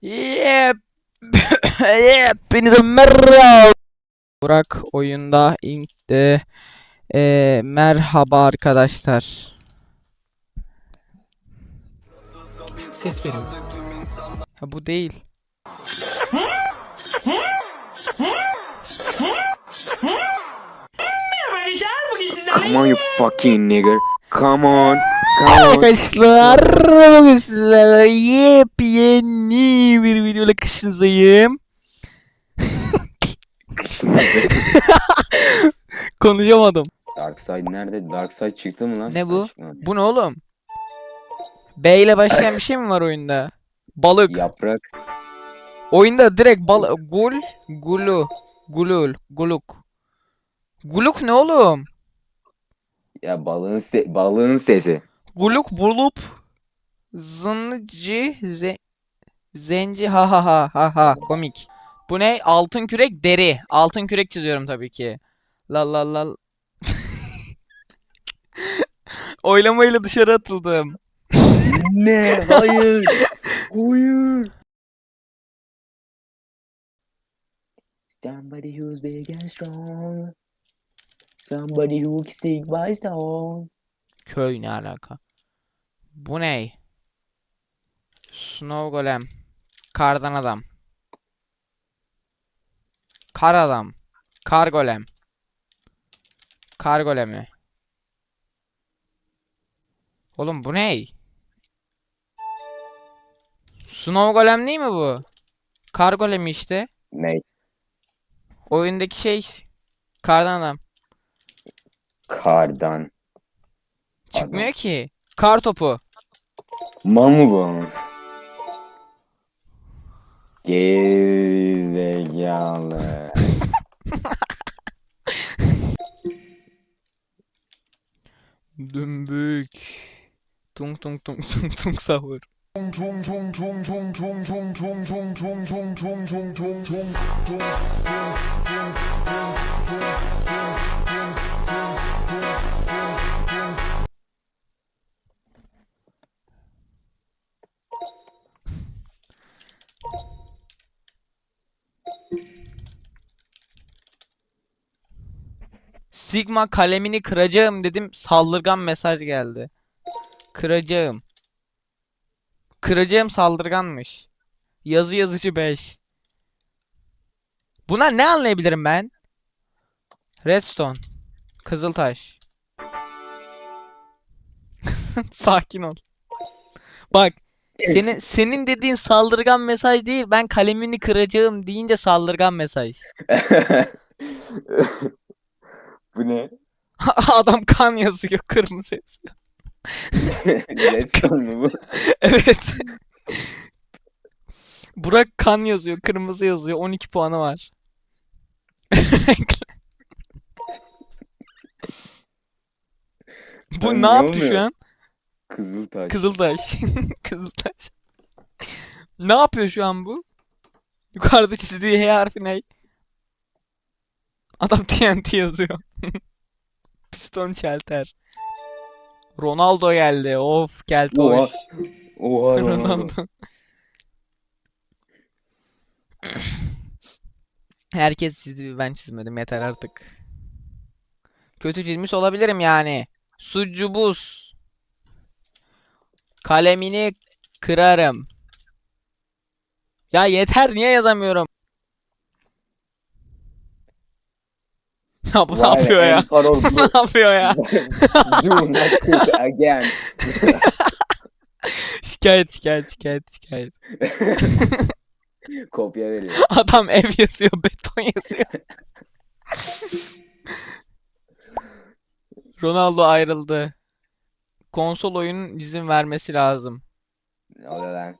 Yep. Hepinize merhaba. Burak oyunda Ink'te Ee, merhaba arkadaşlar. Ses veriyor. Ha, bu değil. Come on, you fucking nigger. Come on. Arkadaşlar bugün sizlerle yepyeni bir videoyla karşınızdayım. Konuşamadım. Darkseid nerede? Darkseid çıktı mı lan? Ne bu? Çıkmadı. Bu ne oğlum? B ile başlayan bir şey mi var oyunda? Balık. Yaprak. Oyunda direkt bal gul gulu gulul guluk. Guluk ne oğlum? Ya balığın se- balığın sesi. Guluk bulup zıncı ze zenci ha ha ha ha ha komik. Bu ne? Altın kürek deri. Altın kürek çiziyorum tabii ki. La la la. Oylamayla dışarı atıldım. ne? Hayır. Hayır. Somebody who's big and strong. Somebody who can sing my song. Köy ne alaka? Bu ne? Snow Golem. Kardan adam. Kar adam. Kar golem. Kar golemi. Oğlum bu ne? Snow Golem değil mi bu? Kar golemi işte. Ne? Oyundaki şey. Kardan adam. Kardan. Çıkmıyor ki. Kar topu. Mal mı bu? Gerizekalı. Dümbük. Tung tung tung tung tung sahur. Sigma kalemini kıracağım dedim. Saldırgan mesaj geldi. Kıracağım. Kıracağım saldırganmış. Yazı yazıcı 5. Buna ne anlayabilirim ben? Redstone. Kızıltaş. Sakin ol. Bak, senin senin dediğin saldırgan mesaj değil. Ben kalemini kıracağım deyince saldırgan mesaj. Bu ne? Adam kan yazıyor, kırmızı yazıyor. Redstone mu bu? Evet. Burak kan yazıyor, kırmızı yazıyor. 12 puanı var. Bu ne ne yaptı şu oluyor? an? Kızıltaş. Kızıltaş. Kızıltaş. Ne yapıyor şu an bu? Yukarıda çizdiği H harfi ne? Adam TNT yazıyor. Piston şalter. Ronaldo geldi. Of keltoş. Oha Ronaldo. Ronaldo. Herkes çizdi ben çizmedim yeter artık. Kötü çizmiş olabilirim yani. Sucu buz. Kalemini kırarım. Ya yeter niye yazamıyorum? Ya bu ne yapıyor ya? ne yapıyor ya? Do not cook again. Şikayet şikayet şikayet şikayet. Kopya veriyor. Adam ev yazıyor, beton yazıyor. Ronaldo ayrıldı. Konsol oyunun izin vermesi lazım. Ne oluyor lan?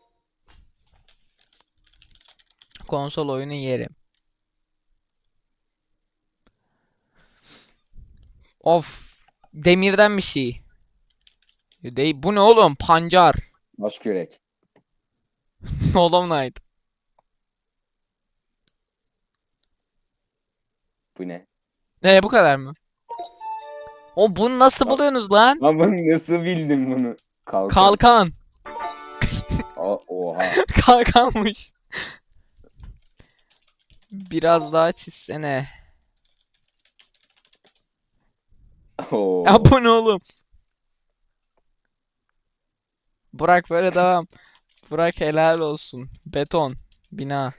Konsol oyunu yerim. Of. Demirden bir şey. Değil. Bu ne oğlum? Pancar. Baş kürek. Hollow Knight. Bu ne? Ne bu kadar mı? O bunu nasıl buluyorsunuz lan? Lan nasıl bildim bunu? Kalkan. Kalkan. O- oha. Kalkanmış. Biraz daha çizsene. Oo. Ya bu ne oğlum? Burak böyle devam. Burak helal olsun. Beton. Bina.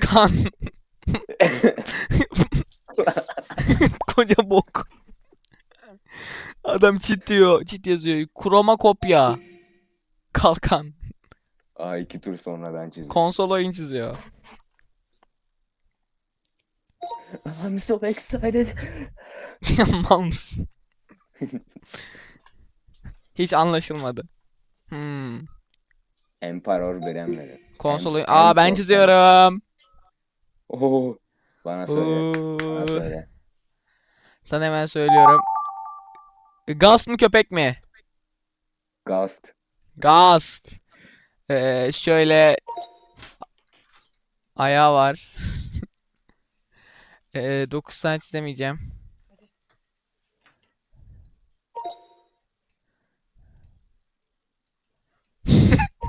Kan. Koca bok. Adam çit diyor. Çit yazıyor. Kroma kopya. Kalkan. Aa iki tur sonra ben çizdim. Konsol oyun çiziyor. I'm so excited. Mal mısın? Hiç anlaşılmadı. Hmm. Emperor beğenmedi. Konsol Em-. Aa ben Emperor. çiziyorum. Oo. Bana söyle. Bana Oo. söyle. Sana hemen söylüyorum. Gast mı köpek mi? Gast. Gast. Ee, şöyle ayağı var. Ee, 9 tane çizemeyeceğim.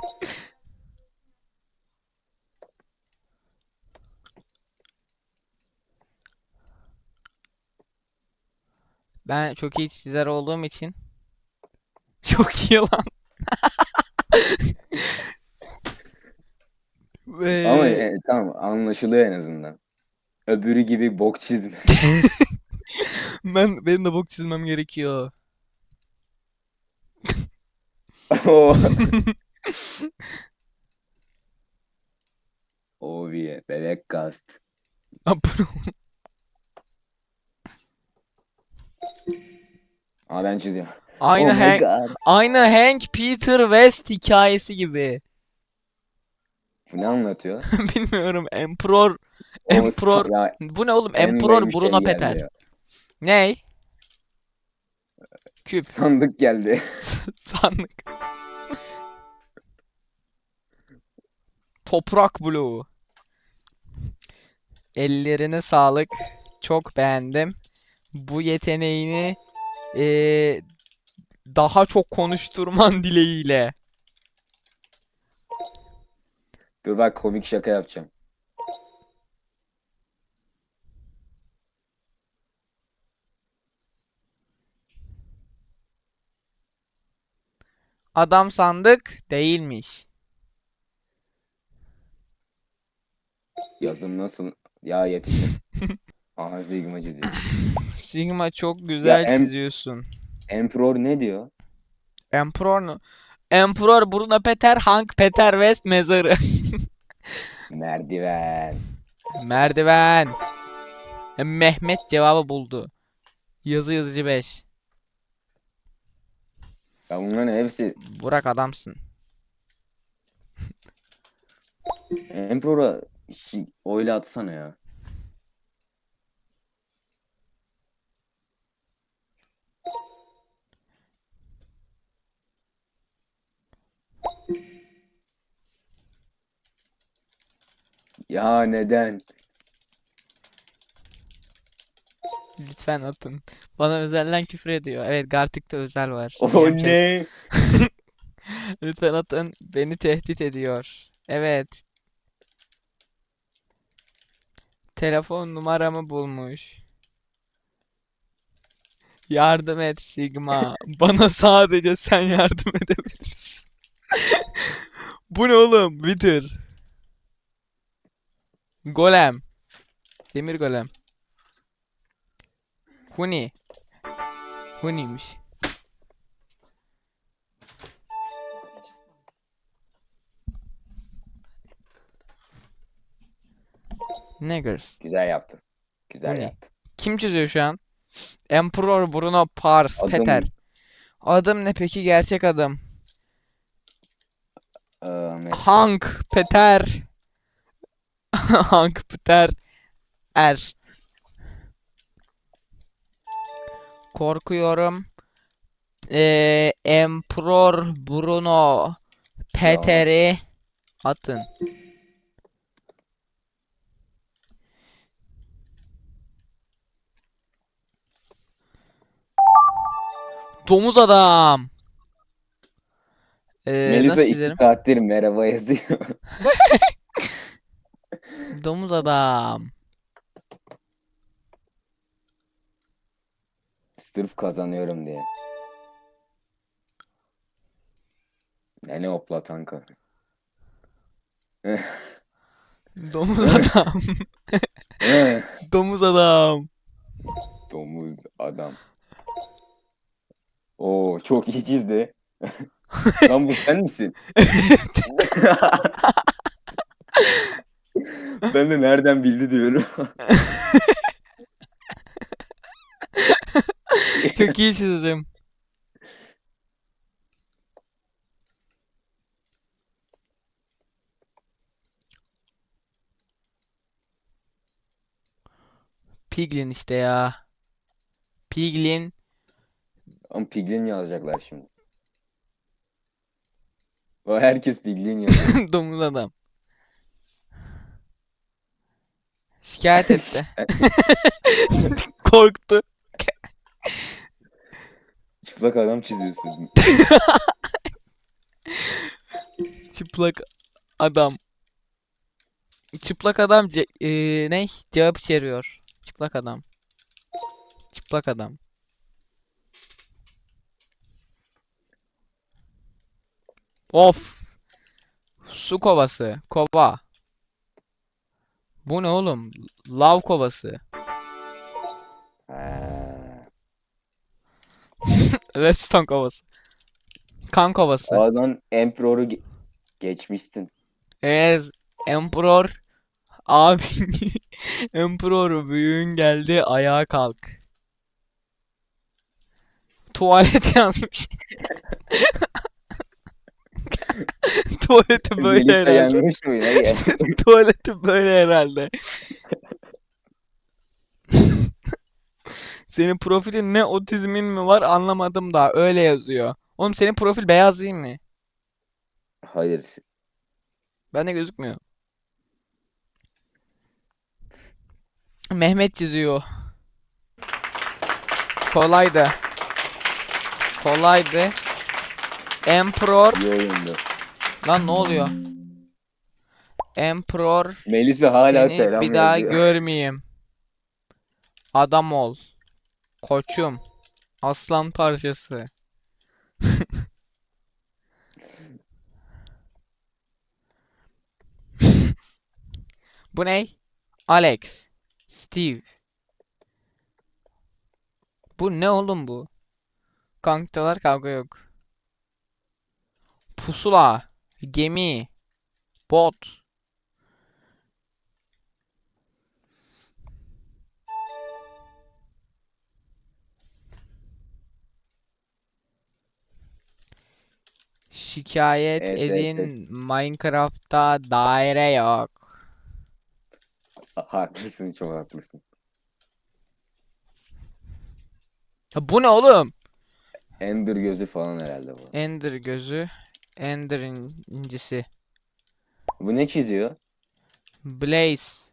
Ben çok iyi çizer olduğum için çok iyi lan. Ve Ama e, tamam anlaşılıyor en azından. Öbürü gibi bok çizme. ben benim de bok çizmem gerekiyor. Oo. Oviye. Bebek gast. Aa, bu ne? Aa ben çiziyorum. Aynı oh my Hank, god. aynı Hank Peter West hikayesi gibi. Bu ne anlatıyor? Bilmiyorum. Emperor Emperor ya, bu ne oğlum? Emperor Bruno şey geldi Peter. ya. Ney? Küp. Sandık geldi. Sandık. Toprak bloğu. Ellerine sağlık. Çok beğendim. Bu yeteneğini eee, daha çok konuşturman dileğiyle. Dur bak komik şaka yapacağım. Adam sandık değilmiş. Yazım nasıl? Ya yetiştim. Aa Sigma çiziyor. Sigma çok güzel em- çiziyorsun. Emperor ne diyor? Emperor mu? Emperor Bruno Peter, Hank Peter West mezarı. Merdiven. Merdiven. Mehmet cevabı buldu. Yazı yazıcı 5. Ya bunların hepsi Burak adamsın. Emperor'a şi- oyla atsana ya. Ya neden? Lütfen atın. Bana özelden küfür ediyor. Evet Gartik'te özel var. O ne? Lütfen atın. Beni tehdit ediyor. Evet. Telefon numaramı bulmuş. Yardım et Sigma. Bana sadece sen yardım edebilirsin. Bu ne oğlum? Wither. Golem. Demir golem. Huni. Huni'ymiş. Niggers. Güzel yaptın. Güzel ne? yaptın. Kim çiziyor şu an? Emperor Bruno Pars Adım- Peter. Adım ne peki gerçek adım? Met- Hank Peter. Hank Peter Er. Korkuyorum. Ee, Emperor Bruno Peter'i atın. Domuz adam. Ee, Melisa nasıl iki çizerim? saattir merhaba yazıyor. Domuz adam. Sırf kazanıyorum diye. Ne ne oplatan ka. Domuz adam. Domuz adam. Domuz adam. Oo çok iyi çizdi. Lan bu sen misin? ben de nereden bildi diyorum. Çok iyi çizdim. Piglin işte ya. Piglin. Ama Piglin yazacaklar şimdi. O herkes Piglin yazıyor. Domuz adam. Şikayet etti. Korktu. Çıplak adam çiziyorsun. Çıplak adam. Çıplak adam ce eee, ne? Cevap içeriyor. Çıplak adam. Çıplak adam. Of. Su kovası. Kova. Bu ne oğlum? Lav kovası. Redstone kovası. Kan kovası. Oradan Emperor'u ge- geçmişsin. Ez Emperor abi Emperor büyüğün geldi ayağa kalk. Tuvalet yazmış. Tuvaleti böyle herhalde. Ne? Tuvaleti böyle herhalde. Senin profilin ne otizmin mi var anlamadım da öyle yazıyor. Oğlum senin profil beyaz değil mi? Hayır. Bende gözükmüyor. Mehmet çiziyor. Kolaydı. Kolaydı. Emperor. İyi oyundu. Lan ne oluyor? Emperor. Melisa hala seni selam bir daha yazıyor. görmeyeyim. Adam ol. Koçum. Aslan parçası. Bu ne? Alex. Steve. Bu ne oğlum bu? Kankalar kavga yok. Pusula. Gemi. Bot. Şikayet Evet, evet, edin Minecraft'ta daire yok. Ha- Haklısın çok haklısın. Ha, bu ne oğlum? Ender gözü falan herhalde bu. Ender gözü. Ender in- incisi. Bu ne çiziyor? Blaze.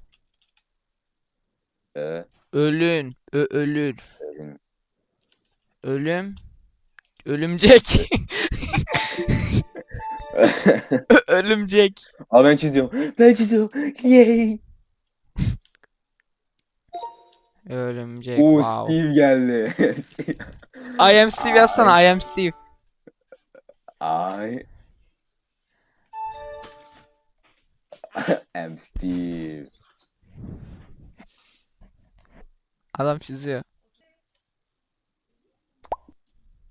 Ee, Ölün. Ö- ölür. ölüm. Ölüm. Ölümcek. Ö- Ölümcek. Aa ben çiziyorum. Ben çiziyorum. Yay. Ölümcek. Oo Wow. Steve geldi. I am Steve yazsana. I am Steve. I am Steve. Adam çiziyor.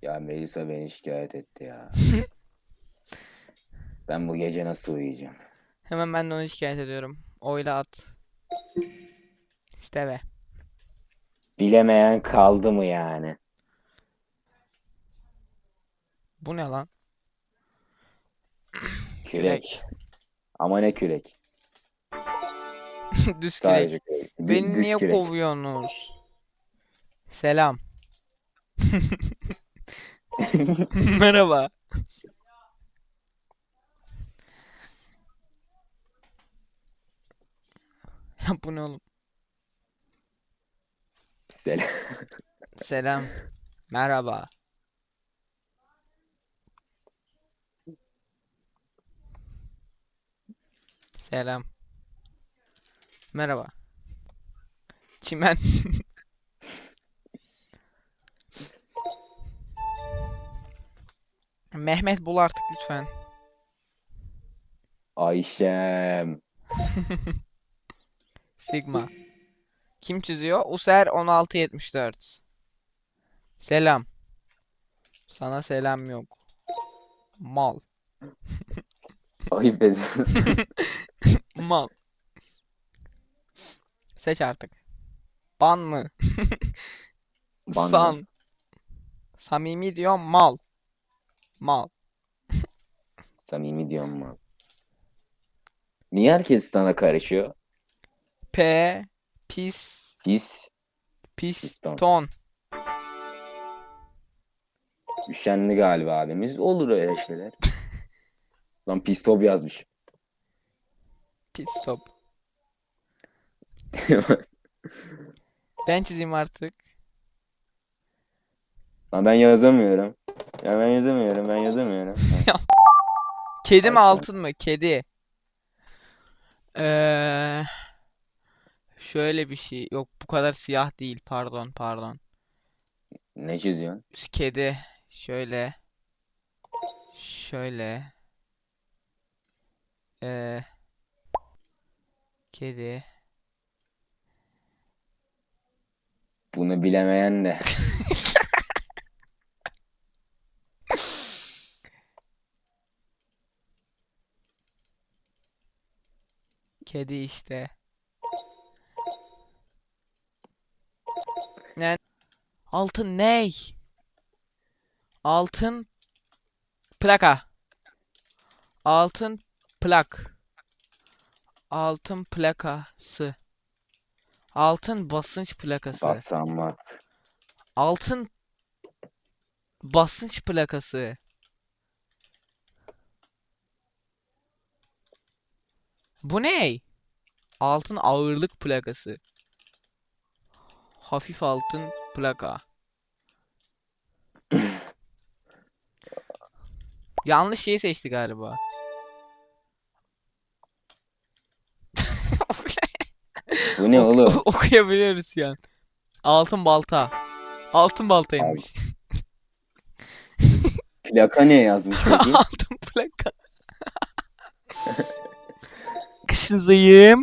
Ya Melisa beni şikayet etti ya. ben bu gece nasıl uyuyacağım? Hemen ben de onu şikayet ediyorum. Oyla at. İşte be. Bilemeyen kaldı mı yani? Bu ne lan? Kürek. Kürek. Ama ne kürek? Düz Sadece kürek. kürek. Dü- Beni düz niye kürek. kovuyorsunuz? Selam. Merhaba. Ya bu ne oğlum? Selam. Selam. Merhaba. Selam. Merhaba. Çimen. Mehmet bul artık lütfen. Ayşem. Sigma. Kim çiziyor? User 1674. Selam. Sana selam yok. Mal. Ayıp ediyorsun. Mal. Seç artık. Ban mı? Ban mı? San. Samimi diyor mal. Mal. Samimi diyorum ben. Niye herkes sana karışıyor? P pis Pis. piston. Üşenli galiba abimiz. Olur öyle şeyler. Lan pistop yazmış. Pit stop. Ben çizeyim artık. Lan ben yazamıyorum. Ya ben yazamıyorum. Ben yazamıyorum. Kedi mi altın mı? Kedi. Eee şöyle bir şey. Yok bu kadar siyah değil. Pardon pardon. ne çiziyorsun? Kedi. Şöyle. Şöyle. Eee kedi. Bunu bilemeyen de. Kedi işte. Ne? Altın ney? Altın plaka. Altın plak. Altın plakası. Altın basınç plakası. Basamak. Altın basınç plakası. Bu ne? Altın ağırlık plakası. Hafif altın plaka. Yanlış şeyi seçti galiba. Bu ne oğlum? okuyabiliyoruz an. Altın balta. Altın baltaymış. Plaka ne yazmış peki? Altın plaka. Kışınızdayım.